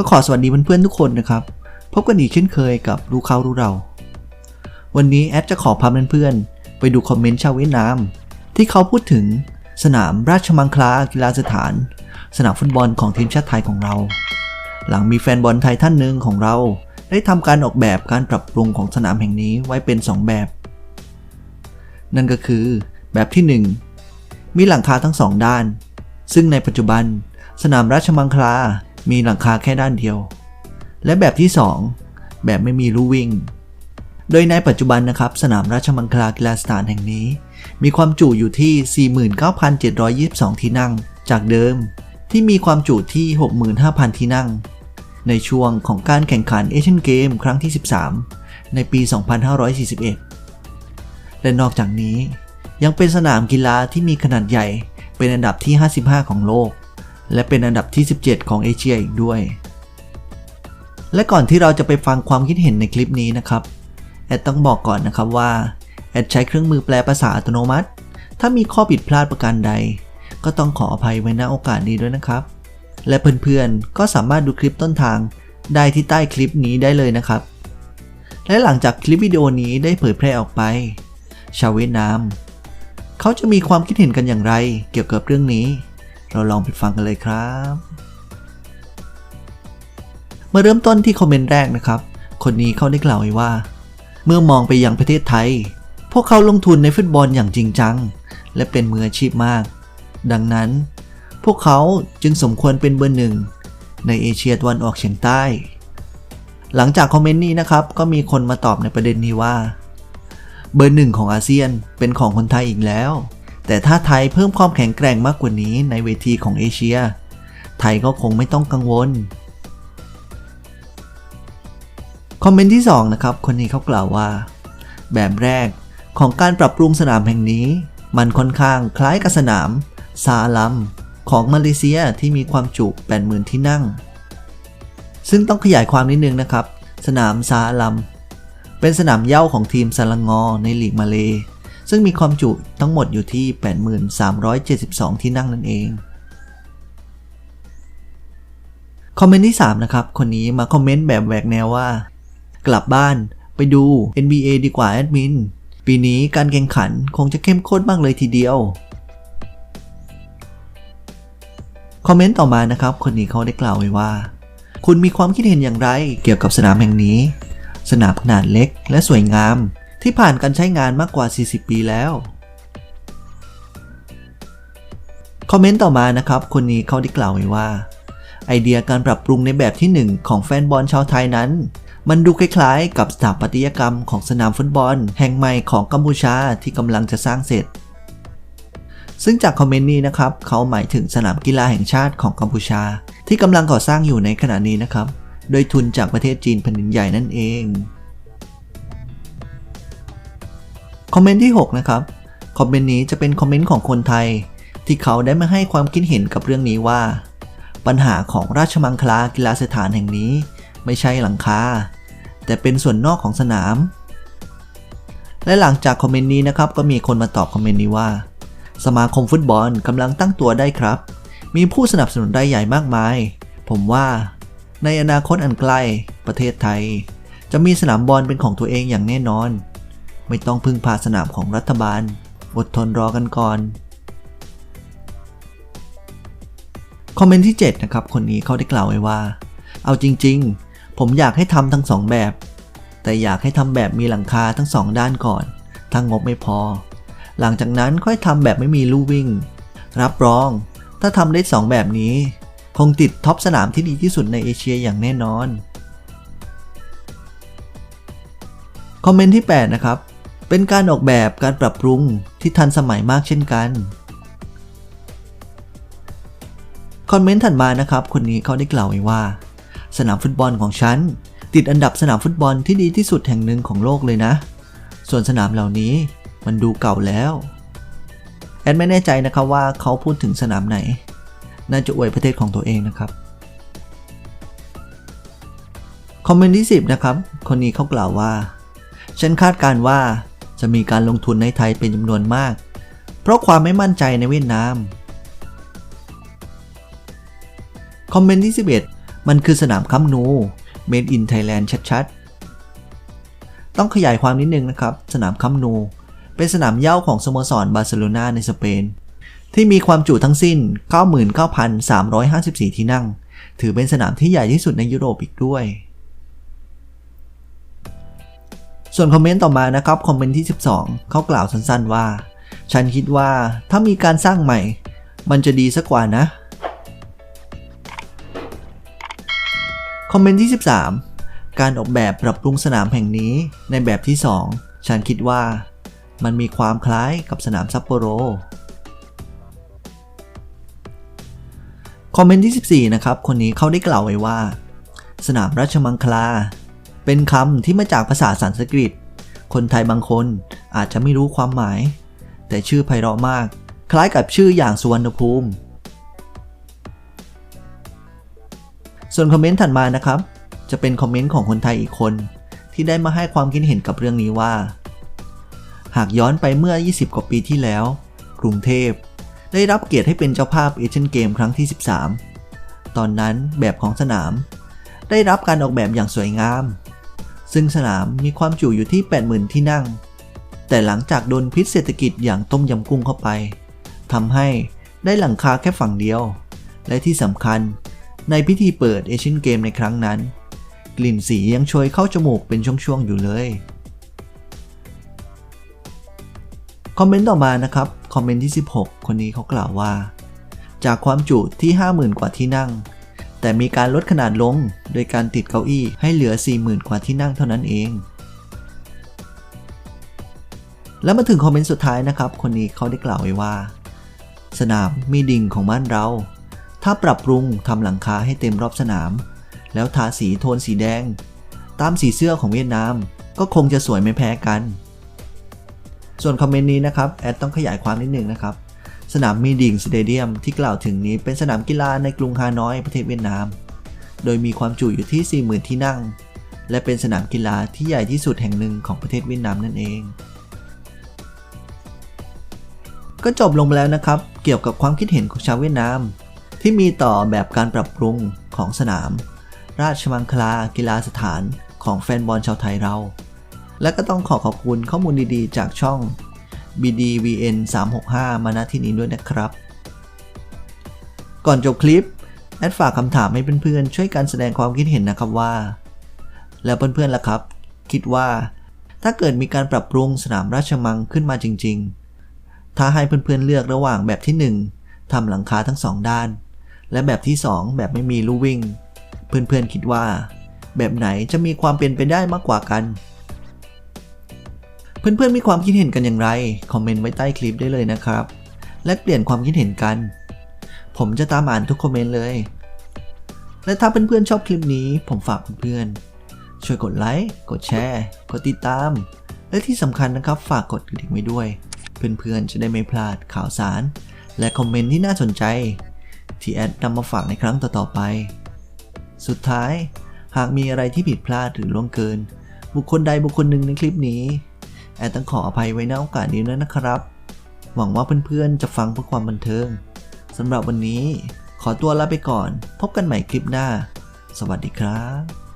ก็ขอสวัสดีเพื่อนๆทุกคนนะครับ พบกันอีกเช่นเคยกับรู้เขารู้เรา วันนี้แอดจะขอพาเพื่อนๆไปดูคอมเมนต์ชาวเวียดนาม ที่เขาพูดถึงสนามราชมังคลากีฬาสถาน สนามฟุตบอลของทีมชาติไทยของเรา หลังมีแฟนบอลไทยท่านหนึ่งของเรา ได้ทำการออกแบบการปรับปรุงของสนามแห่งนี้ไว้เป็น 2 แบบ นั่นก็คือแบบที่ 1 มีหลังคาทั้งสองด้าน ซึ่งในปัจจุบัน สนามราชมังคลา มีหลังคาแค่ด้านเดียว และแบบที่ 2 แบบไม่มีลู่วิ่ง โดยในปัจจุบันนะครับ สนามราชมังคลากีฬาสถานแห่งนี้ มีความจุอยู่ที่ 49,722 ที่นั่ง จากเดิมที่มีความจุที่ 65,000 ที่นั่ง ในช่วงของการแข่งขันเอเชียนเกมครั้งที่ 13 ในปี 2541 และนอกจากนี้ยังเป็นสนามกีฬาที่มีขนาดใหญ่เป็นอันดับที่ 55 ของโลก และเป็นอันดับที่ 17 ของเอเชียอีกด้วย และก่อนที่เราจะไปฟังความคิดเห็นในคลิปนี้นะครับ แอดต้องบอกก่อนนะครับว่า แอดใช้เครื่องมือแปลภาษาอัตโนมัติ ถ้ามีข้อผิดพลาดประการใด ก็ต้องขออภัยไว้ณโอกาสนี้ด้วยนะครับ และเพื่อนๆ ก็สามารถดูคลิปต้นทางได้ที่ใต้คลิปนี้ได้เลยนะครับ และหลังจากคลิปวิดีโอนี้ได้เผยแพร่ออกไป ชาวเวียดนาม เขาจะมีความคิดเห็นกันอย่างไรเกี่ยวกับเรื่องนี้ เราลองไปฟังกันเลยครับ มาเริ่มต้นที่คอมเมนต์แรกนะครับ คนนี้เขาได้กล่าวไว้ว่า เมื่อมองไปยังประเทศไทย พวกเขาลงทุนในฟุตบอลอย่างจริงจัง และเป็นมืออาชีพมาก ดังนั้น พวกเขาจึงสมควรเป็นเบอร์หนึ่งในเอเชียตะวันออกเฉียงใต้ หลังจากคอมเมนต์นี้นะครับ ก็มีคนมาตอบในประเด็นนี้ว่า เบอร์หนึ่งของอาเซียนเป็นของคนไทยอีกแล้ว แต่ถ้าไทยเพิ่มความแข็งแกร่งมากกว่านี้ในเวทีของเอเชีย ไทยก็คงไม่ต้องกังวล คอมเมนต์ที่ 2 นะครับ คนนี้เขากล่าวว่า แบบแรกของการปรับปรุงสนามแห่งนี้ มันค่อนข้างคล้ายกับสนาม ซาลัม ของมาเลเซียที่มีความจุ 80,000 ที่นั่ง ซึ่งต้องขยายความนิดนึงนะครับ สนามซาลัม เป็นสนามเย่าของทีมซาลังงอในลีกมาเล ซึ่งมีความจุทั้งหมดอยู่ที่ 8,372 ที่นั่งนั่นเอง คอมเมนต์ที่ 3 นะครับ คนนี้มาคอมเมนต์แบบแหวกแนวว่า กลับบ้านไปดู NBA ดีกว่าแอดมิน ปีนี้การแข่งขันคงจะเข้มข้นมากเลยทีเดียว คอมเมนต์ต่อมานะครับ คนนี้เขาได้กล่าวไว้ว่า คุณมีความคิดเห็นอย่างไรเกี่ยวกับสนามแห่งนี้ สนามขนาดเล็กและสวยงาม ที่ผ่านการใช้งานมากกว่า 40 ปีแล้ว คอมเมนต์ต่อมานะครับ คนนี้เขาได้กล่าวไว้ว่า ไอเดียการปรับปรุงในแบบที่ 1 ของแฟนบอลชาวไทยนั้น มันดูคล้ายๆ กับสถาปัตยกรรมของสนามฟุตบอล แห่งใหม่ของกัมพูชาที่กำลังจะสร้างเสร็จ ซึ่งจากคอมเมนต์นี้นะครับเขาหมายถึงสนามกีฬาแห่งชาติของกัมพูชา ที่กำลังก่อสร้างอยู่ในขณะนี้นะครับโดยทุนจากประเทศจีนแผ่นดินใหญ่นั่นเอง คอมเมนต์ที่ 6 นะครับ คอมเมนต์นี้จะเป็นคอมเมนต์ของคนไทย ที่เขาได้มาให้ความคิดเห็นกับเรื่องนี้ว่า ปัญหาของราชมังคลากีฬาสถานแห่งนี้ ไม่ใช่หลังคาแต่เป็นส่วนนอกของสนาม และหลังจากคอมเมนต์นี้นะครับก็มีคนมาตอบคอมเมนต์นี้ว่า สมาคมฟุตบอลกำลังตั้งตัวได้ครับ มีผู้สนับสนุนรายใหญ่มากมาย ผมว่า ในอนาคตอันใกล้ประเทศไทย จะมีสนามบอลเป็นของตัวเองอย่างแน่นอน ไม่ต้องพึ่งพาสนามของรัฐบาล อดทนรอกันก่อน คอมเมนต์ที่ 7 นะครับ คนนี้เขาได้กล่าวไว้ว่า เอาจริง ๆ ผมอยากให้ทำทั้งสองแบบ แต่อยากให้ทำแบบมีหลังคาทั้งสองด้านก่อนถ้างบไม่พอ หลังจากนั้นค่อยทำแบบไม่มีลู่วิ่ง รับรอง ถ้าทำได้สองแบบนี้ คงติดท็อปสนามที่ดีที่สุดในเอเชียอย่างแน่นอนคอมเมนต์ที่ 8 นะครับ เป็นการออกแบบการปรับปรุงที่ทันสมัยมากเช่นกัน คอมเมนต์ถัดมานะครับ คนนี้เขาได้กล่าวไว้ว่า สนามฟุตบอลของฉัน ติดอันดับสนามฟุตบอลที่ดีที่สุดแห่งหนึ่งของโลกเลยนะ ส่วนสนามเหล่านี้มันดูเก่าแล้วแอดไม่แน่ใจนะครับว่าเขาพูดถึงสนามไหน น่าจะอวยประเทศของตัวเองนะครับคอมเมนต์ที่ 10 นะครับ คนนี้เขากล่าวว่า ฉันคาดการณ์ว่า จะมีการลงทุนในไทยเป็นจำนวนมาก เพราะความไม่มั่นใจในเวียดนาม คอมเมนต์ที่ 11 มันคือสนามคัมนู Made in Thailand ชัดๆ ต้องขยายความนิดนึงนะครับ สนามคัมนู เป็นสนามเย้าของสโมสรบาร์เซโลนาในสเปน ที่มีความจุทั้งสิ้น 99,354 ที่นั่ง ถือเป็นสนามที่ใหญ่ที่สุดในยุโรปอีกด้วย ส่วนคอมเมนต์ต่อมานะครับคอมเมนต์ที่ 12 เขากล่าวสั้นๆว่า ฉันคิดว่าถ้ามีการสร้างใหม่ มันจะดีสักกว่านะ คอมเมนต์ที่ 13 การออกแบบปรับปรุงสนามแห่งนี้ในแบบที่ 2 ฉันคิดว่า มันมีความคล้ายกับสนามซัปโปโรคอมเมนต์ที่ 14 นะครับ คนนี้เขาได้กล่าวไว้ว่า สนามราชมังคลา เป็นคำที่มาจากภาษาสันสกฤต คนไทยบางคนอาจจะไม่รู้ความหมาย แต่ชื่อไพเราะมาก คล้ายกับชื่ออย่างสุวรรณภูมิ ส่วนคอมเมนต์ถัดมานะครับ จะเป็นคอมเมนต์ของคนไทยอีกคน ที่ได้มาให้ความคิดเห็นกับเรื่องนี้ว่า หากย้อนไปเมื่อ 20 กว่าปีที่แล้ว กรุงเทพ ได้รับเกียรติให้เป็นเจ้าภาพเอเชียนเกมครั้งที่ 13 ตอนนั้นแบบของสนามได้รับการออกแบบอย่างสวยงาม ซึ่งสนามมีความจุอยู่ที่ 80,000 ที่นั่ง แต่หลังจากโดนพิษเศรษฐกิจอย่างต้มยำกุ้งเข้าไปทำให้ได้หลังคาแค่ฝั่งเดียว และที่สำคัญ ในพิธีเปิดเอเชียนเกมในครั้งนั้น กลิ่นสียังโชยเข้าจมูกเป็นช่วงๆอยู่เลยคอมเมนต์ต่อมานะครับ คอมเมนต์ที่ 16 คนนี้เขากล่าวว่า จากความจุที่ 50,000 กว่าที่นั่ง แต่มีการลดขนาดลงโดยการติดเก้าอี้ให้เหลือ 40,000 กว่าที่นั่งเท่านั้นเอง แล้วมาถึงคอมเมนต์สุดท้ายนะครับ คนนี้เขาได้กล่าวไว้ว่า สนามมีดิ่งของบ้านเรา ถ้าปรับปรุงทำหลังคาให้เต็มรอบสนาม แล้วทาสีโทนสีแดง ตามสีเสื้อของเวียดนาม ก็คงจะสวยไม่แพ้กัน ส่วนคอมเมนต์นี้นะครับแอดต้องขยายความนิดนึงนะครับ สนามมีดิ่งสเตเดียมที่กล่าวถึงนี้เป็นสนามกีฬาในกรุงฮานอยประเทศเวียดนาม โดยมีความจุอยู่ที่ 40,000 ที่นั่ง และเป็นสนามกีฬาที่ใหญ่ที่สุดแห่งหนึ่งของประเทศเวียดนามนั่นเอง ก็จบลงไปแล้วนะครับ เกี่ยวกับความคิดเห็นของชาวเวียดนาม ที่มีต่อแบบการปรับปรุงของสนาม ราชมังคลากีฬาสถานของแฟนบอลชาวไทยเรา และก็ต้องขอขอบคุณข้อมูลดีๆ จากช่อง BDVN 365 มาณที่นี้ด้วยนะครับ ก่อนจบคลิป แอดฝากคำถามให้เพื่อนๆ ช่วยกันแสดงความคิดเห็นนะครับว่า แล้วเพื่อนๆล่ะครับ คิดว่า ถ้าเกิดมีการปรับปรุงสนามราชมังขึ้นมาจริง ๆ ถ้าให้เพื่อนๆเลือกระหว่างแบบที่ 1ทำหลังคาทั้งสองด้าน และแบบที่ 2 แบบไม่มีลู่วิ่ง เพื่อนๆคิดว่า แบบไหนจะมีความเป็นไปได้มากกว่ากัน เพื่อนๆมีความคิดเห็นกันอย่างไร คอมเมนต์ไว้ใต้คลิปได้เลยนะครับ และเปลี่ยนความคิดเห็นกัน ผมจะตามอ่านทุกคอมเมนต์เลย และถ้าเพื่อนๆชอบคลิปนี้ ผมฝากเพื่อนๆช่วยกดไลค์ กดแชร์ กดติดตาม และที่สำคัญนะครับฝากกดกระดิ่งไว้ด้วย เพื่อนๆจะได้ไม่พลาดข่าวสาร และคอมเมนต์ที่น่าสนใจ ที่แอดนำมาฝากในครั้งต่อๆไป สุดท้าย หากมีอะไรที่ผิดพลาดหรือล่วงเกิน บุคคลใดบุคคลหนึ่งในคลิปนี้ แอดต้องขออภัยไว้ณโอกาสนี้ด้วยนะครับ หวังว่าเพื่อนๆจะฟังเพื่อความบันเทิงสำหรับวันนี้ขอตัวลาไปก่อน พบกันใหม่คลิปหน้า สวัสดีครับ